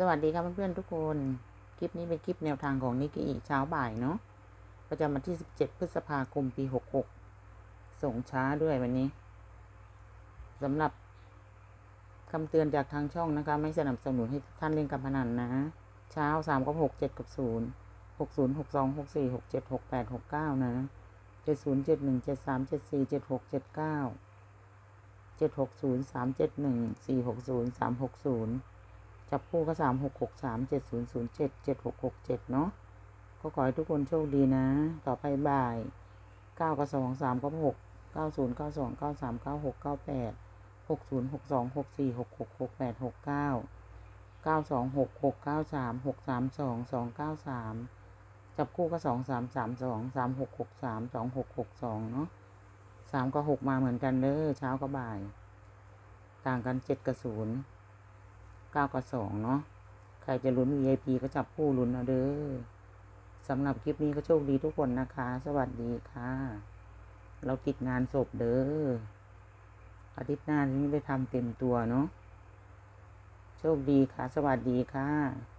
สวัสดีครับเพื่อนๆทุกคน คลิปนี้เป็นคลิปแนวทางของนิกกี้เช้าบ่ายเนาะประจำวันที่ 17 พฤษภาคมปี 66 ส่งช้าด้วยวันนี้สำหรับคำเตือนจากทางช่องนะคะ ไม่สนับสนุนให้ท่านเล่นการพนันนะ เช้า 3 กับ 6 7 กับ 0 6 0 6 2 6 4 6 7 6 8 6 9 นะ 70 71 73 74 76 79 760 371 460 360 จับคู่ก็สามหกหกสามเจ็ดศูนย์ศูนย์เจ็ดเจ็ดหกหกเจ็ดเนาะก็ขอให้ทุกคนโชคดีนะ ต่อไปบ่ายเก้ากับสองสามกับหกเก้าศูนย์เก้าสองเก้าสามเก้าหกเก้าแปดหกศูนย์หกสองหกสี่หกหกหกแปดหกเก้าเก้าสองหกหกเก้าสามหกสามสองสองเก้าสามจับคู่ก็สองสามสามสองสามหกหกสามสองหกหกสองเนาะสามกับหกมาเหมือนกันเด้อเช้ากับบ่าย ต่างกันเจ็ดกับศูนย์ ก้ากับสองเนาะ ใครจะลุ้น VIP ก็จับคู่ลุ้นเอาเด้อสำหรับคลิปนี้ก็โชคดีทุกคนนะคะ สวัสดีค่ะ เราติดงานศพเด้อ อาทิตย์หน้านี้ได้ทำเต็มตัวเนาะ โชคดีค่ะ สวัสดีค่ะ